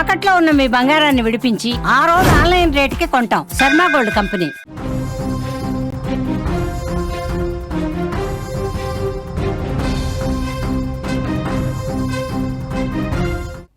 తాకట్లో ఉన్న మీ బంగారాన్ని విడిపించి ఆ రోజు ఆన్లైన్ రేటుకి కొంటాం. Sharma gold company.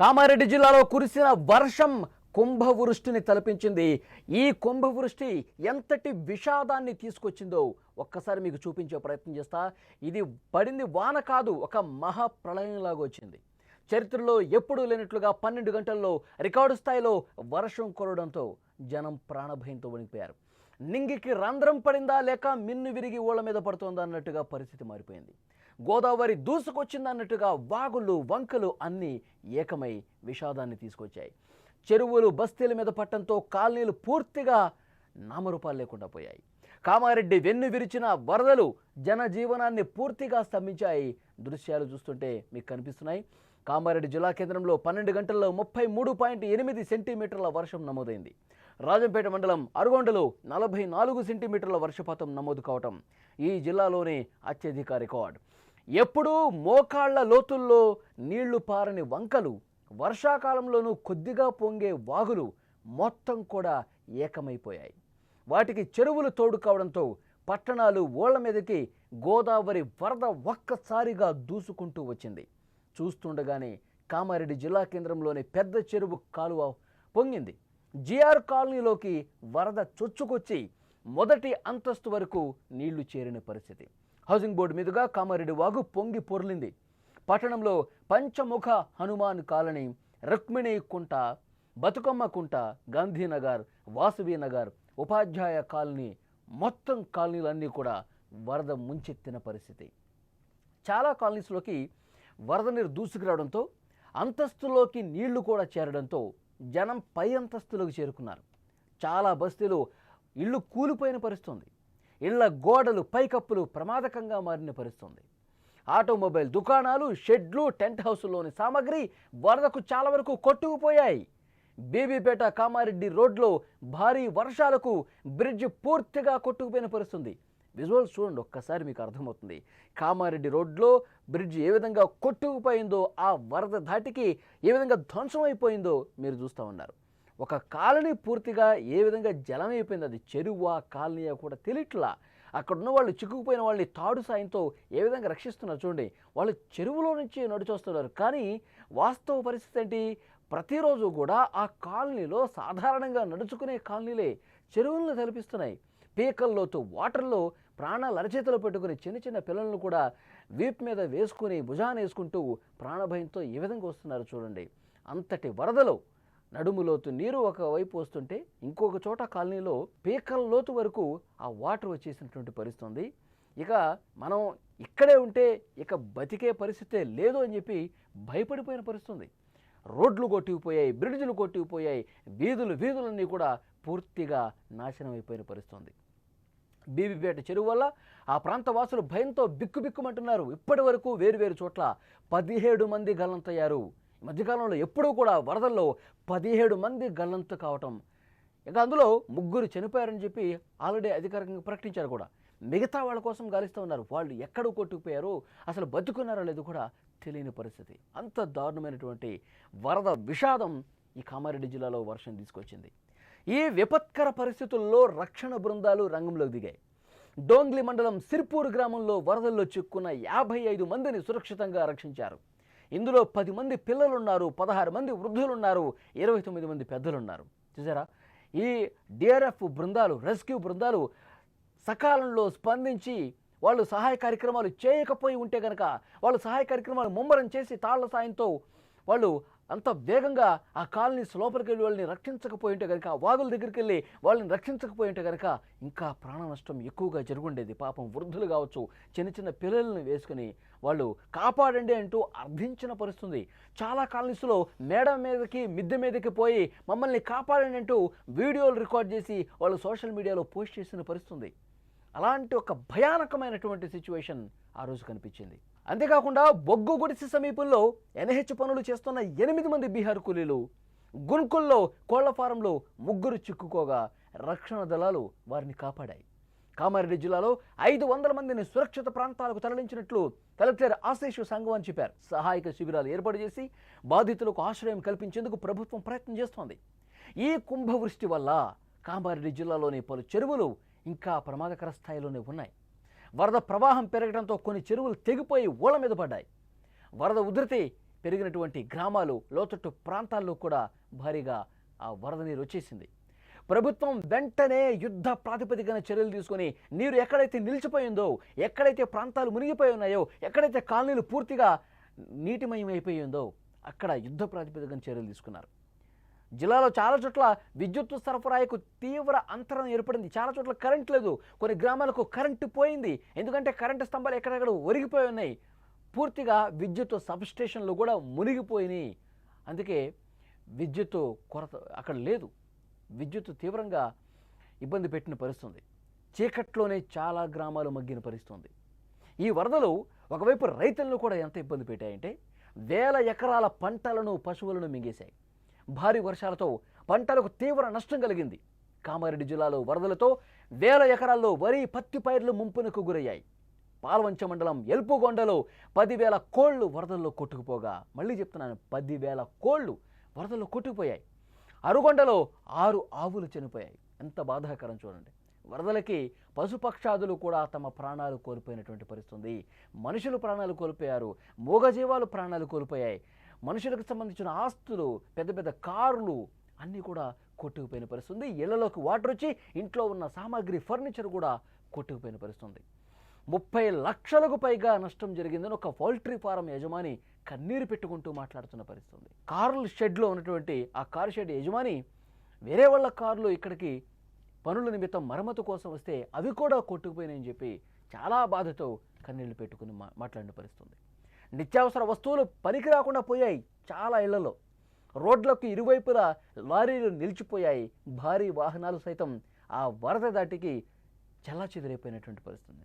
కామారెడ్డి జిల్లాలో కురిసిన వర్షం కుంభవృష్టిని తలపించింది. ఈ కుంభవృష్టి ఎంతటి విషాదాన్ని తీసుకొచ్చిందో ఒక్కసారి మీకు చూపించే ప్రయత్నం చేస్తా. ఇది పడింది వాన కాదు ఒక మహాప్రళయంలాగా వచ్చింది. చరిత్రలో ఎప్పుడూ లేనట్లుగా పన్నెండు గంటల్లో రికార్డు స్థాయిలో వర్షం కురవడంతో జనం ప్రాణభయంతో వణికిపోయారు. నింగికి రంధ్రం పడిందా లేక మిన్ను విరిగి ఓళ్ళ మీద పడుతోందా అన్నట్టుగా పరిస్థితి మారిపోయింది. గోదావరి దూసుకొచ్చిందన్నట్టుగా వాగులు వంకలు అన్నీ ఏకమై విషాదాన్ని తీసుకొచ్చాయి. చెరువులు బస్తీల మీద పట్టడంతో కాలనీలు పూర్తిగా నామరూపాలు లేకుండా పోయాయి. కామారెడ్డి వెన్ను విరిచిన వరదలు జనజీవనాన్ని పూర్తిగా స్తంభించాయి. దృశ్యాలు చూస్తుంటే మీకు కనిపిస్తున్నాయి. కామారెడ్డి జిల్లా కేంద్రంలో పన్నెండు గంటల్లో ముప్పై మూడు పాయింట్ ఎనిమిది సెంటీమీటర్ల వర్షం నమోదైంది. రాజంపేట మండలం అరుగొండలో నలభై నాలుగు సెంటీమీటర్ల వర్షపాతం నమోదు కావటం ఈ జిల్లాలోనే అత్యధిక రికార్డ్. ఎప్పుడూ మోకాళ్ళ లోతుల్లో నీళ్ళు పారని వంకలు వర్షాకాలంలోనూ కొద్దిగా పొంగే వాగులు మొత్తం కూడా ఏకమైపోయాయి. వాటికి చెరువులు తోడు కావడంతో పట్టణాలు ఓళ్ళ మీదకి గోదావరి వరద ఒక్కసారిగా దూసుకుంటూ వచ్చింది. చూస్తుండగానే కామారెడ్డి జిల్లా కేంద్రంలోని పెద్ద చెరువు కాలువ పొంగింది. జిఆర్ కాలనీలోకి వరద చొచ్చుకొచ్చి మొదటి అంతస్తు వరకు నీళ్ళు చేరిన పరిస్థితి. హౌసింగ్ బోర్డు మీదుగా కామారెడ్డి వాగు పొంగి పొర్లింది. పట్టణంలో పంచముఖ హనుమాన్ కాలనీ రుక్మిణి కుంట బతుకమ్మ కుంట గాంధీనగర్ వాసవి నగర్ ఉపాధ్యాయ కాలనీ మొత్తం కాలనీలన్నీ కూడా వరద ముంచెత్తిన పరిస్థితి. చాలా కాలనీస్లోకి వరద నీరు దూసుకురావడంతో అంతస్తులోకి నీళ్ళు కూడా చేరడంతో జనం పై అంతస్తులోకి చేరుకున్నారు. చాలా బస్తీలు ఇళ్ళు కూలిపోయిన పరిస్థితుంది. ఇళ్ళ గోడలు పైకప్పులు ప్రమాదకంగా మారిన పరిస్థితుంది. ఆటోమొబైల్ దుకాణాలు షెడ్లు టెంట్ హౌస్లోని సామాగ్రి వరదకు చాలా వరకు కొట్టుకుపోయాయి. బేబీపేట కామారెడ్డి రోడ్లో భారీ వర్షాలకు బ్రిడ్జ్ పూర్తిగా కొట్టుకుపోయిన పరిస్థితుంది. విజువల్స్ చూడండి ఒక్కసారి మీకు అర్థమవుతుంది. కామారెడ్డి రోడ్లో బ్రిడ్జ్ ఏ విధంగా కొట్టుకుపోయిందో ఆ వరద ధాటికి ఏ విధంగా ధ్వంసం అయిపోయిందో మీరు చూస్తూ ఉన్నారు. ఒక కాలనీ పూర్తిగా ఏ విధంగా జలమైపోయింది అది చెరువా కాలనీయా కూడా తెలియట్లా. అక్కడ ఉన్న వాళ్ళు చిక్కుకుపోయిన వాళ్ళని తాడు సాయంతో ఏ విధంగా రక్షిస్తున్నారు చూడండి. వాళ్ళు చెరువులో నుంచి నడిచొస్తున్నారు కానీ వాస్తవ పరిస్థితి ఏంటి? ప్రతిరోజు కూడా ఆ కాలనీలో సాధారణంగా నడుచుకునే కాలనీలే చెరువులను తలపిస్తున్నాయి. పీకల్లోతు వాటర్లో ప్రాణాలు అరచేతిలో పెట్టుకుని చిన్న చిన్న పిల్లలను కూడా వీప్ మీద వేసుకుని భుజాన వేసుకుంటూ ప్రాణభయంతో ఏ విధంగా వస్తున్నారు చూడండి. అంతటి వరదలో నడుములోతు నీరు ఒకవైపు వస్తుంటే ఇంకొక చోట కాలనీలో పీకల లోతు వరకు ఆ వాటర్ వచ్చేసినటువంటి పరిస్థితి ఉంది ఇక మనం ఇక్కడే ఉంటే ఇక బతికే పరిస్థితే లేదు అని చెప్పి భయపడిపోయిన పరిస్థితి ఉంది రోడ్లు కొట్టిపోయాయి బ్రిడ్జ్లు కొట్టిపోయాయి వీధులు వీధులన్నీ కూడా పూర్తిగా నాశనం అయిపోయిన పరిస్థితి ఉంది బీబీపేట చెరువు వల్ల ఆ ప్రాంత వాసులు భయంతో బిక్కుబిక్కుమంటున్నారు. ఇప్పటి వరకు వేరువేరు చోట్ల పదిహేడు మంది గల్లంతయ్యారు. ఈ మధ్యకాలంలో ఎప్పుడూ కూడా వరదల్లో పదిహేడు మంది గల్లంతు కావటం. ఇక అందులో ముగ్గురు చనిపోయారని చెప్పి ఆల్రెడీ అధికారికంగా ప్రకటించారు కూడా. మిగతా వాళ్ళ కోసం గాలిస్తూ ఉన్నారు. వాళ్ళు ఎక్కడ కొట్టుకుపోయారు? అసలు బతుకున్నారో లేదో కూడా తెలియని పరిస్థితి. అంత దారుణమైనటువంటి వరద విషాదం ఈ కామారెడ్డి జిల్లాలో వర్షం తీసుకొచ్చింది. ఈ విపత్కర పరిస్థితుల్లో రక్షణ బృందాలు రంగంలోకి దిగాయి. డోంగ్లి మండలం సిర్పూర్ గ్రామంలో వరదల్లో చిక్కున్న యాభై ఐదు మందిని సురక్షితంగా రక్షించారు. ఇందులో పది మంది పిల్లలున్నారు పదహారు మంది వృద్ధులున్నారు ఇరవై తొమ్మిది మంది పెద్దలున్నారు. చూసారా? ఈ డిఆర్ఎఫ్ బృందాలు రెస్క్యూ బృందాలు సకాలంలో స్పందించి వాళ్ళు సహాయ కార్యక్రమాలు చేయకపోయి ఉంటే కనుక వాళ్ళు సహాయ కార్యక్రమాలు ముమ్మరం చేసి తాళ్ళ సాయంతో వాళ్ళు అంత వేగంగా ఆ కాలనీస్ లోపలికి వెళ్ళి వాళ్ళని రక్షించకపోయి ఉంటే కనుక వాగుల దగ్గరికి వెళ్ళి వాళ్ళని రక్షించకపోయి ఉంటే కనుక ఇంకా ప్రాణ నష్టం ఎక్కువగా జరుగుండేది. పాపం వృద్ధులు కావచ్చు చిన్న చిన్న పిల్లలను వేసుకుని వాళ్ళు కాపాడండి అంటూ అర్థించిన పరిస్థితుంది. చాలా కాలనీస్లో మేడ మీదకి మిద్దె మీదకి పోయి మమ్మల్ని కాపాడండి అంటూ వీడియోలు రికార్డ్ చేసి వాళ్ళు సోషల్ మీడియాలో పోస్ట్ చేసిన పరిస్థితుంది. అలాంటి ఒక భయానకమైనటువంటి సిచ్యువేషన్ ఆ రోజు కనిపించింది. అంతేకాకుండా బొగ్గు గుడిసె సమీపంలో ఎన్హెచ్ పనులు చేస్తున్న ఎనిమిది మంది బీహార్ కూలీలు గున్కుల్లో కోళ్ళ ఫారంలో ముగ్గురు చిక్కుకోగా రక్షణ దళాలు వారిని కాపాడాయి. కామారెడ్డి జిల్లాలో ఐదు వందల మందిని సురక్షిత ప్రాంతాలకు తరలించినట్లు కలెక్టర్ ఆశీష్ సంగవాన్ చెప్పారు. సహాయక శిబిరాలు ఏర్పాటు చేసి బాధితులకు ఆశ్రయం కల్పించేందుకు ప్రభుత్వం ప్రయత్నం చేస్తోంది. ఈ కుంభవృష్టి వల్ల కామారెడ్డి జిల్లాలోని పలు చెరువులు ఇంకా ప్రమాదకర స్థాయిలోనే ఉన్నాయి. వరద ప్రవాహం పెరగడంతో కొన్ని చెరువులు తెగిపోయి ఓల మీద పడ్డాయి. వరద ఉధృతి పెరిగినటువంటి గ్రామాలు లోతట్టు ప్రాంతాల్లో కూడా భారీగా ఆ వరద నీరు వచ్చేసింది. ప్రభుత్వం వెంటనే యుద్ధ ప్రాతిపదికన చర్యలు తీసుకొని నీరు ఎక్కడైతే నిలిచిపోయిందో ఎక్కడైతే ప్రాంతాలు మునిగిపోయి ఉన్నాయో ఎక్కడైతే కాలనీలు పూర్తిగా నీటిమయం అయిపోయిందో అక్కడ యుద్ధ ప్రాతిపదికన చర్యలు తీసుకున్నారు. జిల్లాలో చాలా చోట్ల విద్యుత్ సరఫరాకు తీవ్ర అంతరం ఏర్పడింది. చాలా చోట్ల కరెంట్ లేదు. కొన్ని గ్రామాలకు కరెంటు పోయింది. ఎందుకంటే కరెంటు స్తంభాలు ఎక్కడెక్కడ ఒరిగిపోయి ఉన్నాయి. పూర్తిగా విద్యుత్ సబ్స్టేషన్లు కూడా మునిగిపోయినాయి. అందుకే విద్యుత్ కొరత అక్కడ లేదు. విద్యుత్ తీవ్రంగా ఇబ్బంది పెట్టిన పరిస్థితుంది. చీకట్లోనే చాలా గ్రామాలు మగ్గిన పరిస్థితుంది. ఈ వరదలు ఒకవైపు రైతులను కూడా ఎంత ఇబ్బంది పెట్టాయంటే వేల ఎకరాల పంటలను పశువులను మింగేశాయి. భారీ వర్షాలతో పంటలకు తీవ్ర నష్టం కలిగింది. కామారెడ్డి జిల్లాలో వరదలతో వేల ఎకరాల్లో వరి పత్తి పైర్లు ముంపునకు గురయ్యాయి. పాల్వంచ మండలం ఎల్పుగొండలో పదివేల కోళ్ళు వరదల్లో కొట్టుకుపోగా మళ్ళీ చెప్తున్నాను పదివేల కోళ్ళు వరదల్లో కొట్టుకుపోయాయి. అరుగొండలో ఆరు ఆవులు చనిపోయాయి. ఎంత బాధాకరం చూడండి. వరదలకి పశుపక్షాదులు కూడా తమ ప్రాణాలు కోల్పోయినటువంటి పరిస్థితుంది. మనుషులు ప్రాణాలు కోల్పోయారు మూగజీవాలు ప్రాణాలు కోల్పోయాయి. మనుషులకు సంబంధించిన ఆస్తులు పెద్ద పెద్ద కార్లు అన్నీ కూడా కొట్టుకుపోయిన పరిస్థితుంది. ఇళ్ళలోకి వాటర్ వచ్చి ఇంట్లో ఉన్న సామాగ్రి ఫర్నిచర్ కూడా కొట్టుకుపోయిన పరిస్థితుంది. ముప్పై లక్షలకు పైగా నష్టం జరిగిందని ఒక పౌల్ట్రీ ఫారం యజమాని కన్నీరు పెట్టుకుంటూ మాట్లాడుతున్న పరిస్థితుంది. కార్ల షెడ్లో ఉన్నటువంటి ఆ కారు షెడ్ యజమాని వేరే వాళ్ళ కార్లు ఇక్కడికి పనుల నిమిత్తం మరమ్మతు కోసం వస్తే అవి కూడా కొట్టుకుపోయినాయని చెప్పి చాలా బాధతో కన్నీళ్ళు పెట్టుకుని మా మాట్లాడిన పరిస్థితుంది. నిత్యావసర వస్తువులు పనికి రాకుండా పోయాయి చాలా ఇళ్ళలో. రోడ్లకు ఇరువైపులా లారీలు నిలిచిపోయాయి. భారీ వాహనాలు సైతం ఆ వరద దాటికి చెల్లాచెదిరైపోయినటువంటి పరిస్థితి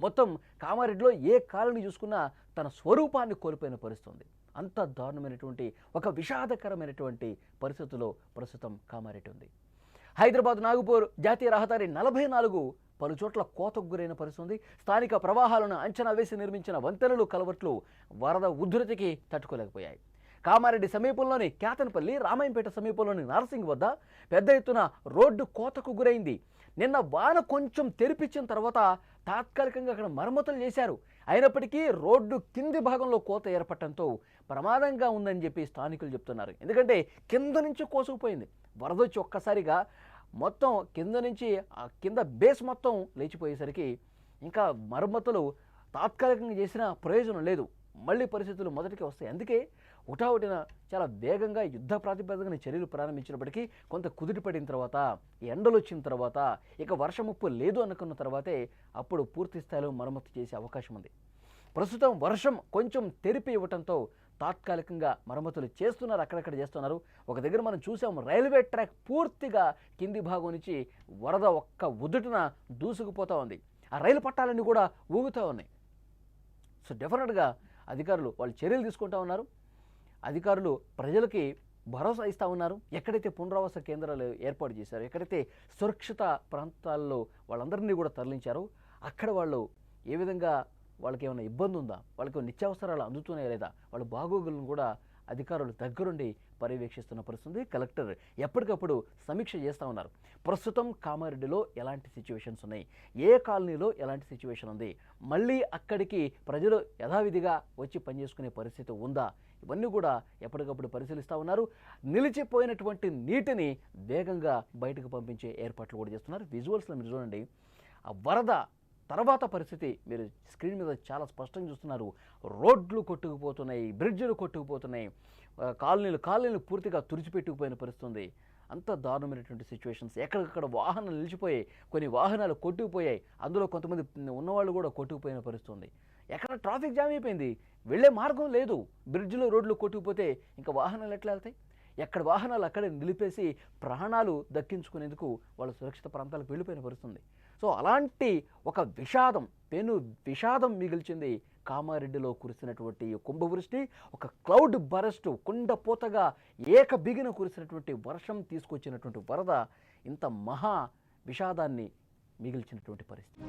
మొత్తం కామారెడ్డిలో ఏ కాలనీ చూసుకున్నా తన స్వరూపాన్ని కోల్పోయిన పరిస్థితుంది. అంత దారుణమైనటువంటి ఒక విషాదకరమైనటువంటి పరిస్థితుల్లో ప్రస్తుతం కామారెడ్డి ఉంది. హైదరాబాద్ నాగపూర్ జాతీయ రహదారి నలభై నాలుగు పలు చోట్ల కోతకు గురైన పరిస్థితుంది. స్థానిక ప్రవాహాలను అంచనా వేసి నిర్మించిన వంతెనలు కలవట్లు వరద ఉధృతికి తట్టుకోలేకపోయాయి. కామారెడ్డి సమీపంలోని కేతనపల్లి రామాయంపేట సమీపంలోని నార్సింగ్ వద్ద పెద్ద ఎత్తున రోడ్డు కోతకు గురైంది. నిన్న వాన కొంచెం తెరిపించిన తర్వాత తాత్కాలికంగా అక్కడ మరమ్మతులు చేశారు. అయినప్పటికీ రోడ్డు కింది భాగంలో కోత ఏర్పడటంతో ప్రమాదంగా ఉందని చెప్పి స్థానికులు చెప్తున్నారు. ఎందుకంటే కింద నుంచి కోసుకుపోయింది. వరద వచ్చి ఒక్కసారిగా మొత్తం కింద నుంచి ఆ కింద బేస్ మొత్తం లేచిపోయేసరికి ఇంకా మరమ్మతులు తాత్కాలికంగా చేసిన ప్రయోజనం లేదు. మళ్ళీ పరిస్థితులు మొదటికి వస్తాయి. అందుకే ఉటావుటిన చాలా వేగంగా యుద్ధ ప్రాతిపదికన చర్యలు ప్రారంభించినప్పటికీ కొంత కుదిరి పడిన తర్వాత ఎండలు వచ్చిన తర్వాత ఇక వర్షముప్పు లేదు అనుకున్న తర్వాతే అప్పుడు పూర్తి స్థాయిలో మరమ్మతు చేసే అవకాశం ఉంది. ప్రస్తుతం వర్షం కొంచెం తెరిపి ఇవ్వటంతో తాత్కాలికంగా మరమ్మతులు చేస్తున్నారు అక్కడక్కడ చేస్తున్నారు. ఒక దగ్గర మనం చూసాము రైల్వే ట్రాక్ పూర్తిగా కింది భాగం నుంచి వరద ఒక్క ఉదుటిన దూసుకుపోతూ ఉంది. ఆ రైలు పట్టాలన్నీ కూడా ఊగుతూ ఉన్నాయి. సో డెఫినెట్గా అధికారులు వాళ్ళు చర్యలు తీసుకుంటా ఉన్నారు. అధికారులు ప్రజలకి భరోసా ఇస్తూ ఉన్నారు. ఎక్కడైతే పునరావాస కేంద్రాలు ఏర్పాటు చేశారో ఎక్కడైతే సురక్షిత ప్రాంతాల్లో వాళ్ళందరినీ కూడా తరలించారో అక్కడ వాళ్ళు ఏ విధంగా వాళ్ళకి ఏమైనా ఇబ్బంది ఉందా వాళ్ళకి నిత్యావసరాలు అందుతున్నాయా లేదా? వాళ్ళ బాగోగులను కూడా అధికారులు దగ్గరుండి పర్యవేక్షిస్తున్న పరిస్థితి కలెక్టర్ ఎప్పటికప్పుడు సమీక్ష చేస్తూ ఉన్నారు. ప్రస్తుతం కామారెడ్డిలో ఎలాంటి సిచ్యువేషన్స్ ఉన్నాయి? ఏ కాలనీలో ఎలాంటి సిచ్యువేషన్ ఉంది? మళ్ళీ అక్కడికి ప్రజలు యథావిధిగా వచ్చి పనిచేసుకునే పరిస్థితి ఉందా? ఇవన్నీ కూడా ఎప్పటికప్పుడు పరిశీలిస్తూ ఉన్నారు. నిలిచిపోయినటువంటి నీటిని వేగంగా బయటకు పంపించే ఏర్పాట్లు కూడా చేస్తున్నారు. విజువల్స్లో మీరు చూడండి. ఆ వరద తర్వాత పరిస్థితి మీరు స్క్రీన్ మీద చాలా స్పష్టంగా చూస్తున్నారు. రోడ్లు కొట్టుకుపోతున్నాయి బ్రిడ్జ్లు కొట్టుకుపోతున్నాయి. కాలనీలు కాలనీలు పూర్తిగా తుడిచిపెట్టుకుపోయిన పరిస్థితుంది. అంత దారుణమైనటువంటి సిచ్యువేషన్స్ ఎక్కడికక్కడ వాహనాలు నిలిచిపోయాయి కొన్ని వాహనాలు కొట్టుకుపోయాయి. అందులో కొంతమంది ఉన్నవాళ్ళు కూడా కొట్టుకుపోయిన పరిస్థితుంది. ఎక్కడ ట్రాఫిక్ జామ్ అయిపోయింది? వెళ్ళే మార్గం లేదు. బ్రిడ్జిలో రోడ్లు కొట్టుకుపోతే ఇంకా వాహనాలు ఎట్లా వెళ్తాయి? ఎక్కడ వాహనాలు అక్కడే నిలిపేసి ప్రాణాలు దక్కించుకునేందుకు వాళ్ళు సురక్షిత ప్రాంతాలకు వెళ్ళిపోయిన పరిస్థితుంది. సో అలాంటి ఒక విషాదం పెను విషాదం మిగిల్చింది కామారెడ్డిలో కురిసినటువంటి కుంభవృష్టి ఒక క్లౌడ్ బరస్ట్ కుండపోతగా ఏక బిగిన కురిసినటువంటి వర్షం తీసుకొచ్చినటువంటి వరద ఇంత మహా విషాదాన్ని మిగిల్చినటువంటి పరిస్థితి.